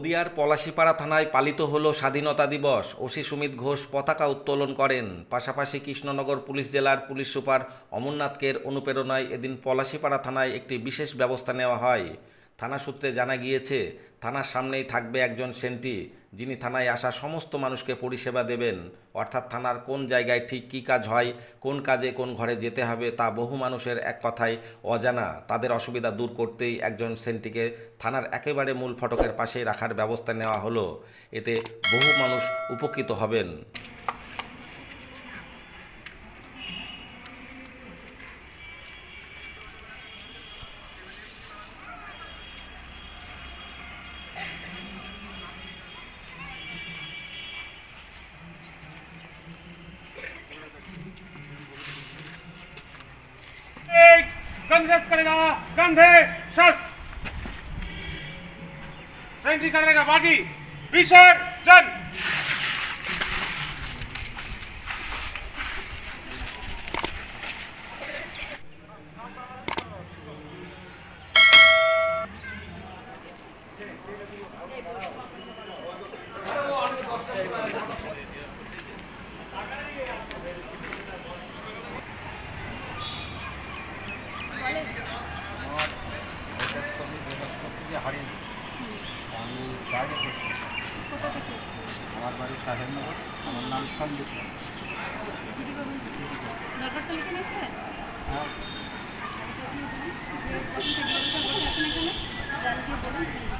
নদিয়ার পলাশীপাড়া থানায় পালিত হল স্বাধীনতা দিবস। ওসি সুমিত ঘোষ পতাকা উত্তোলন করেন। পাশাপাশি কৃষ্ণনগর পুলিশ জেলার পুলিশ সুপার অমরনাথকের অনুপ্রেরণায় এদিন পলাশীপাড়া থানায় একটি বিশেষ ব্যবস্থা নেওয়া হয়। থানা সূত্রে জানা গিয়েছে, থানার সামনেই থাকবে একজন সেন্টি, যিনি থানায় আসা সমস্ত মানুষকে পরিষেবা দেবেন। অর্থাৎ থানার কোন জায়গায় ঠিক কী কাজ হয়, কোন কাজে কোন ঘরে যেতে হবে তা বহু মানুষের এক কথায় অজানা। তাদের অসুবিধা দূর করতেই একজন সেন্টিকে থানার একেবারে মূল ফটকের পাশেই রাখার ব্যবস্থা নেওয়া হলো। এতে বহু মানুষ উপকৃত হবেন। गंधस्त करेगा कंधे शस्त्र। सेंट्री कर देगा बागी जन। হারিয়ে দিচ্ছি আমি বাইরে থেকে কোথা থেকে এসেছেন? আমার বাড়ি সাহেবনগর আমার নাম সন্দীপ হ্যাঁ। আপনি